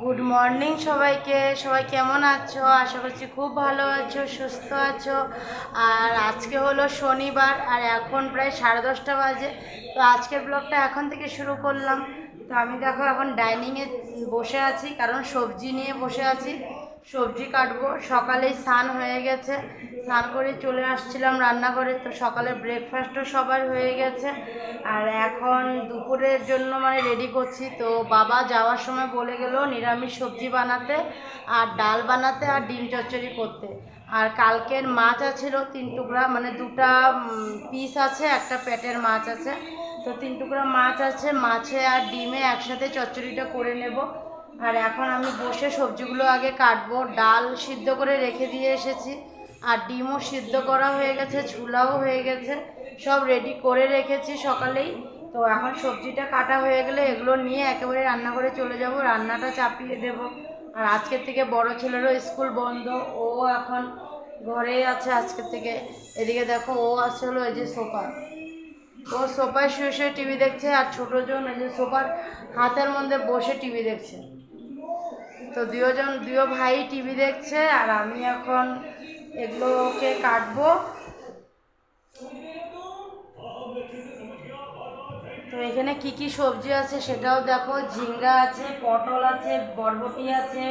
Good morning সবাইকে। সবাই কেমন আছো? আশা করছি খুব ভালো আছো, সুস্থ আছো। আর আজকে হলো শনিবার আর এখন প্রায় সাড়ে দশটা বাজে। তো আজকের ব্লগটা এখন থেকে শুরু করলাম। তো আমি দেখো এখন ডাইনিংয়ে বসে আছি, কারণ সবজি নিয়ে বসে আছি। সবজি কাটবো। সকালেই স্নান হয়ে গেছে। স্নান করে চলে আসছিলাম রান্নাঘরে। তো সকালে ব্রেকফাস্টও সবার হয়ে গেছে। আর এখন দুপুরের জন্য মানে রেডি করছি। তো বাবা যাওয়ার সময় বলে গেল নিরামিষ সবজি বানাতে, আর ডাল বানাতে, আর ডিম চচ্চড়ি করতে। আর কালকের মাছ আছিল তিন টুকরা মানে দুটা পিস আছে, একটা পেটের মাছ আছে। তো তিন টুকরা মাছ আছে, মাছে আর ডিমে একসাথে চচ্চড়িটা করে নেব। আর এখন আমি বসে সবজিগুলো আগে কাটবো। ডাল সিদ্ধ করে রেখে দিয়ে এসেছি। আর ডিমও সিদ্ধ করা হয়ে গেছে ঝুলাও হয়ে গেছে। সব রেডি করে রেখেছি সকালেই। তো এখন সবজিটা কাটা হয়ে গেলে এগুলো নিয়ে একেবারে রান্না করে চলে যাব। রান্নাটা চাপিয়ে দেব। আর আজকের থেকে বড় ছেলেরও স্কুল বন্ধ। ও এখন ঘরেই আছে আজকের থেকে। এদিকে দেখো, ও আছে হলো এই যে সোফা। ও সোফায় শুয়ে শুয়ে টিভি দেখছে আর ছোটো জন এই যে সোফার হাতের মধ্যে বসে টিভি দেখছে। তো দুজন দুই ভাই টিভি দেখছে, আর আমি এখন এগুলোকে কাটবো। তো এখানে কি কি সবজি আছে সেটাও দেখো। ঝিঙ্গা আছে, পটল আছে, বরবটি আছে,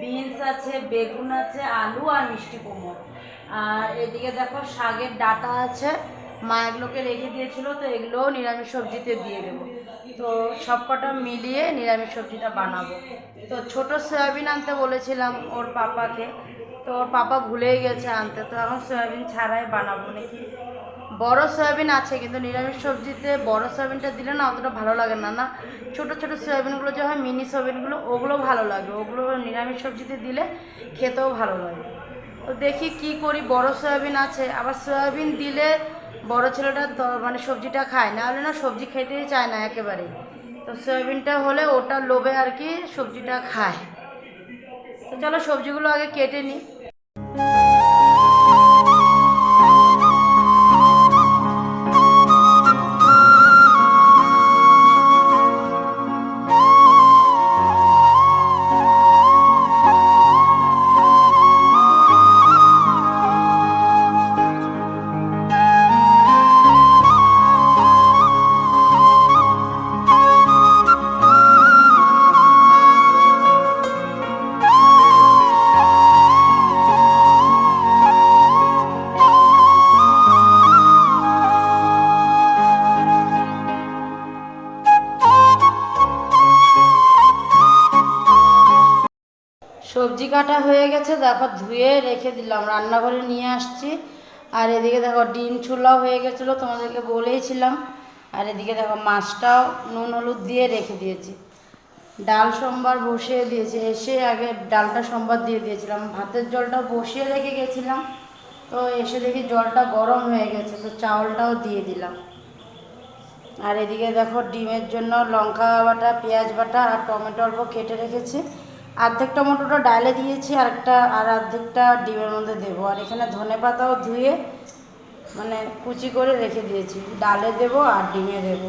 বিনস আছে, বেগুন আছে, আলু আর মিষ্টি কুমড়ো। আর এদিকে দেখো শাকের ডাটা আছে। মা এগুলোকে রেখে দিয়েছিল, তো এগুলোও নিরামিষ সবজিতে দিয়ে দেবো। তো সব কটা মিলিয়ে নিরামিষ সবজিটা বানাবো। তো ছোট সয়াবিন আনতে বলেছিলাম ওর পাপাকে। তো ওর পাপা ভুলেই গেছে আনতে। তো এখন সয়াবিন ছাড়াই বানাবো নাকি? বড় সয়াবিন আছে, কিন্তু নিরামিষ সবজিতে বড় সয়াবিনটা দিলে না অতটা ভালো লাগে না না? ছোট ছোট সয়াবিনগুলো যে হয়, মিনি সয়াবিনগুলো, ওগুলো ভালো লাগে। ওগুলো নিরামিষ সবজিতে দিলে খেতেও ভালো লাগে। তো দেখি কি করি, বড় সয়াবিন আছে। আবার সয়াবিন দিলে বড় ছেলেটা মানে সবজিটা খায়। না হলে না সবজি খেতেই চায় না একেবারেই। তো সয়াবিনটা হলে ওটা লোভে আর কি সবজিটা খায়। তো চলো সবজিগুলো আগে কেটে নিই। কাটা হয়ে গেছে দেখো ধুয়ে রেখে দিলাম, রান্নাঘরে নিয়ে আসছি। আর এদিকে দেখো ডিম ছোলাও হয়ে গেছিল, তোমাদেরকে বলেইছিলাম আর এদিকে দেখো মাছটাও নুন হলুদ দিয়ে রেখে দিয়েছি। ডাল সোমবার বসিয়ে দিয়েছি, এসে আগে ডালটা সোমবার দিয়ে দিয়েছিলাম। ভাতের জলটা বসিয়ে রেখে গেছিলাম, তো এসে দেখি জলটা গরম হয়ে গেছে, তো চাউলটাও দিয়ে দিলাম। আর এদিকে দেখো ডিমের জন্য লঙ্কা বাটা, পেঁয়াজ বাটা আর টমেটো অল্প কেটে রেখেছি। অর্ধেক টমেটোটা ডালে দিয়েছি আর একটা আর অর্ধেকটা ডিমের মধ্যে দেবো। আর এখানে ধনে পাতাও ধুয়ে মানে কুচি করে রেখে দিয়েছি। ডালে দেবো আর ডিমে দেবো।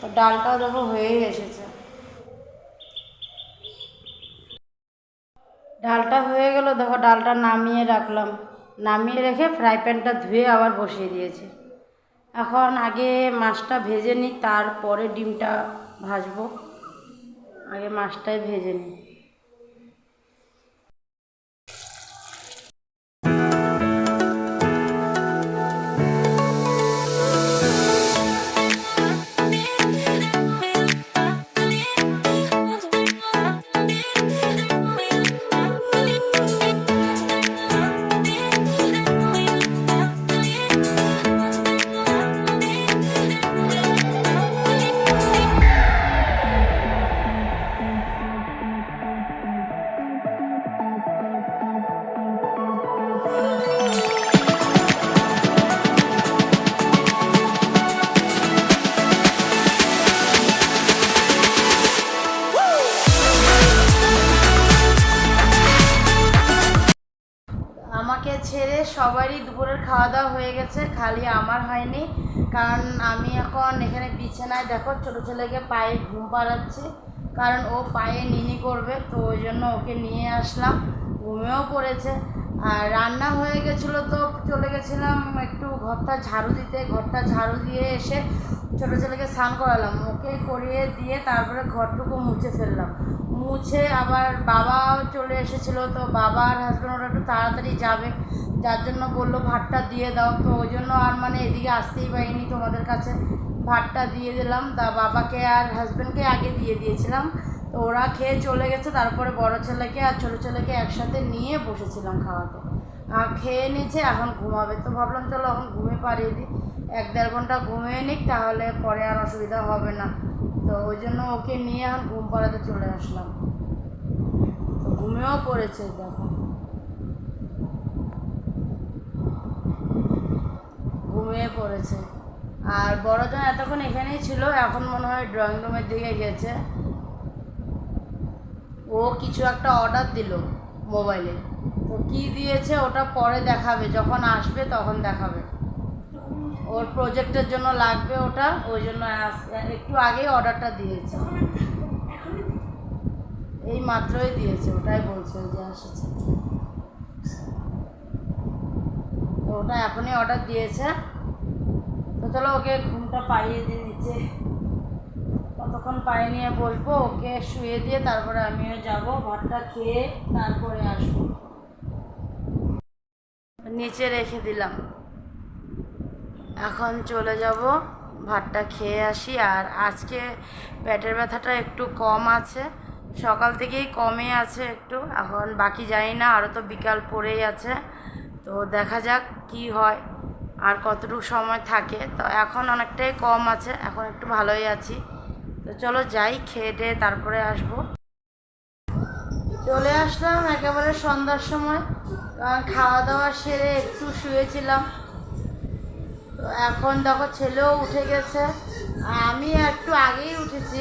তো ডালটাও দেখো হয়েই এসেছে। ডালটা হয়ে গেল, দেখো ডালটা নামিয়ে রাখলাম। নামিয়ে রেখে ফ্রাই প্যানটা ধুয়ে আবার বসিয়ে দিয়েছি। এখন আগে মাছটা ভেজে নিই, তারপরে ডিমটা ভাজবো। আগে মাছটাই ভেজে নিই। খাওয়া দাওয়া হয়ে গেছে, খালি আমার হয়নি। কারণ আমি এখন এখানে বিছানায়, দেখো ছোটো ছেলেকে পায়ে ঘুম পাড়াচ্ছি। কারণ ও পায়ে নিনি করবে, তো ওই জন্য ওকে নিয়ে আসলাম। ঘুমেও পড়েছে। আর রান্না হয়ে গেছিল তো, চলে গেছিলাম একটু ঘরটা ঝাড়ু দিতে। ঘরটা ঝাড়ু দিয়ে এসে ছোটো ছেলেকে স্নান করালাম। ওকে করিয়ে দিয়ে তারপরে ঘরটুকু মুছে ফেললাম। মুছে আবার বাবাও চলে এসেছিল, তো বাবা আর হাজব্যান্ড ওরা একটু তাড়াতাড়ি যাবে। যার জন্য বলল ভাতটা দিয়ে দাও। তো ওই জন্য আর মানে এদিকে আসতেই পারিনি তোমাদের কাছে। ভাতটা দিয়ে দিলাম। তা বাবাকে আর হাজব্যান্ডকে আগে দিয়ে দিয়েছিলাম। তো ওরা খেয়ে চলে গেছে। তারপরে বড় ছেলেকে আর ছোটো ছেলেকে একসাথে নিয়ে বসেছিলাম খাওয়াতে। আর খেয়ে নিয়েছে, এখন ঘুমাবে। তো ভাবলাম চলো এখন ঘুমে পাড়িয়ে দিই। এক দেড় ঘণ্টা ঘুমিয়ে নিক, তাহলে পরে আর অসুবিধা হবে না। তো ওই জন্য ওকে নিয়ে এখন ঘুম পাড়াতে চলে আসলাম। তো ঘুমেও পড়েছে, দেখো। ঘুমিয়ে পড়েছে। আর বড়জন এতক্ষণ এখানেই ছিল, এখন মনে হয় ড্রয়িং রুমের দিকে গেছে। ও কিছু একটা অর্ডার দিল মোবাইলে তো কী দিয়েছে ওটা পরে দেখাবে, যখন আসবে তখন দেখাবে। ওর প্রজেক্টের জন্য লাগবে ওটা, ওই জন্য একটু আগেই অর্ডারটা দিয়েছে। এই মাত্রই দিয়েছে, ওটাই বলছে যে এসেছে তো ওটা এখনই অর্ডার দিয়েছে। তো চলো ওকে ঘুমটা পাইয়ে দিয়ে নিচে কতক্ষণ পায়ে নিয়ে বসবো ওকে শুয়ে দিয়ে তারপরে আমিও যাব ভাতটা খেয়ে তারপরে আসব। নিচে রেখে দিলাম। এখন চলে যাব, ভাতটা খেয়ে আসি। আর আজকে পেটের ব্যথাটা একটু কম আছে। সকাল থেকেই কমে আছে একটু, এখন বাকি জানি না আরও তো বিকাল পড়েই আছে। তো দেখা যাক কি হয়। আর কতটুকু সময় থাকে। তো এখন অনেকটাই কম আছে। এখন একটু ভালোই আছি। তো চলো যাই, খেয়ে টেয়ে তারপরে আসব। চলে আসলাম একেবারে সন্ধ্যার সময়। কারণ খাওয়া দাওয়া সেরে একটু শুয়েছিলাম। তো এখন দেখো ছেলেও উঠে গেছে। আমি একটু আগেই উঠেছি।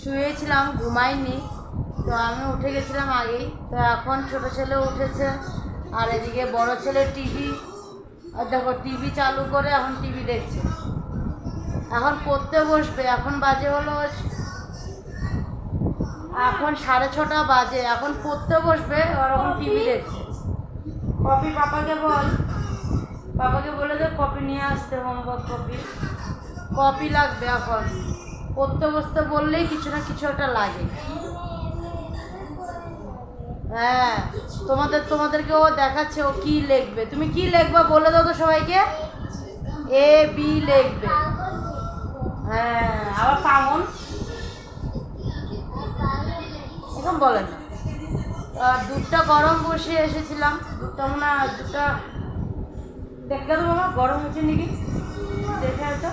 শুয়েছিলাম, ঘুমাইনি। তো আমি উঠে গেছিলাম আগেই। তো এখন ছোট ছেলে উঠেছে। আর এদিকে বড় ছেলে টিভি আর দেখো টিভি চালু করে এখন টিভি দেখছে। এখন পড়তে বসবে এখন বাজে হলো এখন সাড়ে ছটা বাজে এখন পড়তে বসবে আর এখন টিভি দেখছে। কপি পাপাকে বল। বাবাকে বলে দে কপি নিয়ে আসতে হোমওয়ার্ক কপি। কপি লাগবে এখন। পড়তে বসতে বললেই কিছু না কিছু একটা লাগে। হ্যাঁ তোমাদের তোমাদেরকে ও দেখাচ্ছে ও কি লিখবে। তুমি কি লিখবে বলে দাও তো সবাইকে। এ, বি লিখবে। হ্যাঁ আবার পামন এখন বলে না। দুধটা গরম বসিয়ে এসেছিলাম। দুধটা মনে হয় দুধটা দেখতে তো বাবা, গরম হচ্ছে নাকি? দেখে তো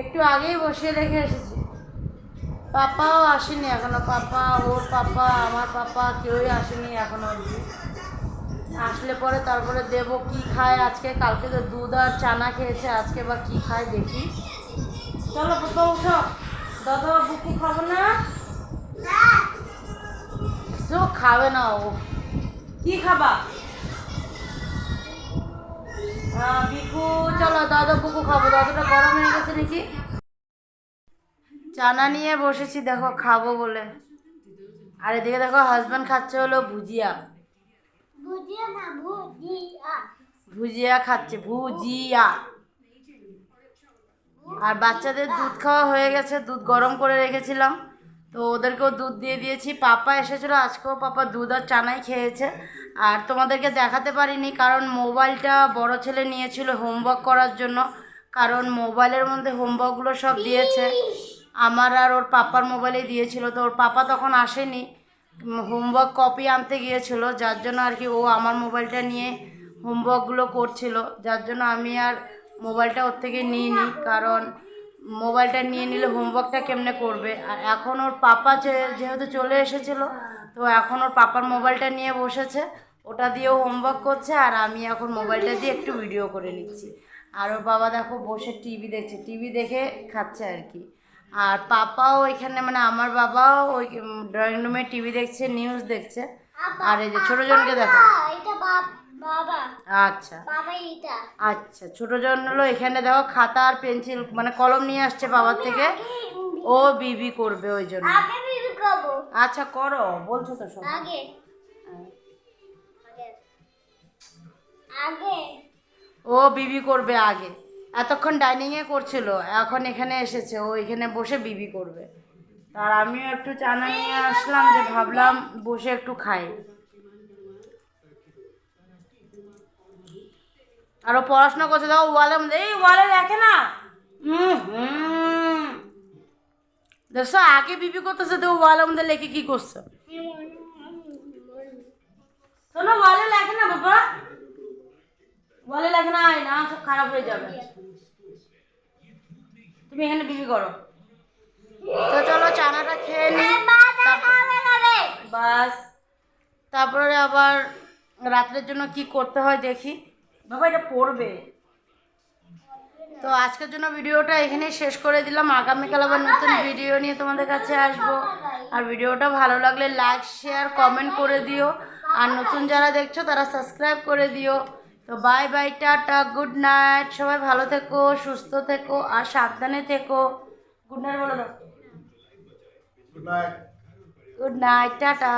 একটু আগেই বসিয়ে রেখে এসেছি। পাপাও আসেনি এখনও পাপা ওর পাপা আমার পাপা কেউই আসেনি এখনও অবধি। আসলে পরে তারপরে দেবো কি খায় আজকে কালকে তো দুধ আর চানা খেয়েছে আজকে বা কি খায় দেখি। চলো পাপা উঠো। দাদা বুকু খাব না? কিছু খাবে না ও। কি খাবা? আহ, বিকু চলো দাদা বুকু খাব। দাদাটা গরম হয়ে গেছে নাকি? চানা নিয়ে বসেছি দেখো খাব বলে। আর এদিকে দেখো হাজব্যান্ড খাচ্ছে হলো ভুজিয়া। ভুজিয়া খাচ্ছে ভুজিয়া। আর বাচ্চাদের দুধ খাওয়া হয়ে গেছে দুধ গরম করে রেখেছিলাম। তো ওদেরকেও দুধ দিয়ে দিয়েছি। পাপা এসেছিল আজকেও পাপা দুধ আর চানাই খেয়েছে। আর তোমাদেরকে দেখাতে পারিনি কারণ মোবাইলটা বড় ছেলে নিয়েছিল হোমওয়ার্ক করার জন্য। কারণ মোবাইলের মধ্যে হোমওয়ার্কগুলো সব দিয়েছে। আমার আর ওর পাপার মোবাইলে দিয়েছিল, তো ওর পাপা তখন আসেনি। হোমওয়ার্ক কপি আনতে গিয়েছিল, যার জন্য আর কি ও আমার মোবাইলটা নিয়ে হোমওয়ার্কগুলো করছিল। যার জন্য আমি আর মোবাইলটা ওর থেকে নিইনি, কারণ মোবাইলটা নিয়ে নিলে হোমওয়ার্কটা কেমনে করবে? আর এখন ওর পাপা যেহেতু চলে এসেছিল, তো এখন ওর পাপার মোবাইলটা নিয়ে বসেছে। ওটা দিয়েও হোমওয়ার্ক করছে, আর আমি এখন মোবাইলটা দিয়ে একটু ভিডিও করে নিচ্ছি। আর ওর বাবা দেখো বসে টিভি দেখছে টিভি দেখে খাচ্ছে আর কি। আর পাপাও এখানে মানে আমার বাবাও ওই ড্রয়িং রুমে টিভি দেখছে নিউজ দেখছে। আর এই যে ছোটো জনকে দেখো আচ্ছা। আচ্ছা ছোটো জন হলো এখানে দেখো খাতা আর পেন্সিল মানে কলম নিয়ে আসছে বাবার থেকে। ও বিবি করবে ওই জন্য। আচ্ছা করো বলছো তো সব। আগে। আগে। ও বিবি করবে আগে। এতক্ষণ ডাইনিং এ করছিল এখন এখানে এসেছে ও এখানে বসে বিবি করবে। আর আমিও একটু চানা নিয়ে আসলাম যে ভাবলাম বসে একটু খাই। আর ও পড়াশোনা করছে দেখো ওয়ালের মধ্যে এই ওয়ালে দেখে না? দেখছ আগে বিবি করতেছে তো ওয়ালের মধ্যে লেখে কি করছে? শোনো ওয়ালে লেখে না বাবা? ওয়ালে লাগে না না সব খারাপ হয়ে যাবে। তুমি এখানে বিবি করো। তো চলো চানাটা খেয়ে নি বাস। তারপরে আবার রাত্রের জন্য কি করতে হয় দেখি। বাবা এটা পড়বে। তো আজকের জন্য ভিডিওটা এখানেই শেষ করে দিলাম। আগামীকাল আবার নতুন ভিডিও নিয়ে তোমাদের কাছে আসব। আর ভিডিওটা ভালো লাগলে লাইক শেয়ার কমেন্ট করে দিও। আর নতুন যারা দেখছ তারা সাবস্ক্রাইব করে দিও। তো bye bye tata good night সবাই ভালো থেকো সুস্থ থেকো আর সাবধানে থেকো। গুড নাইট বলে দাও। Good night good night tata.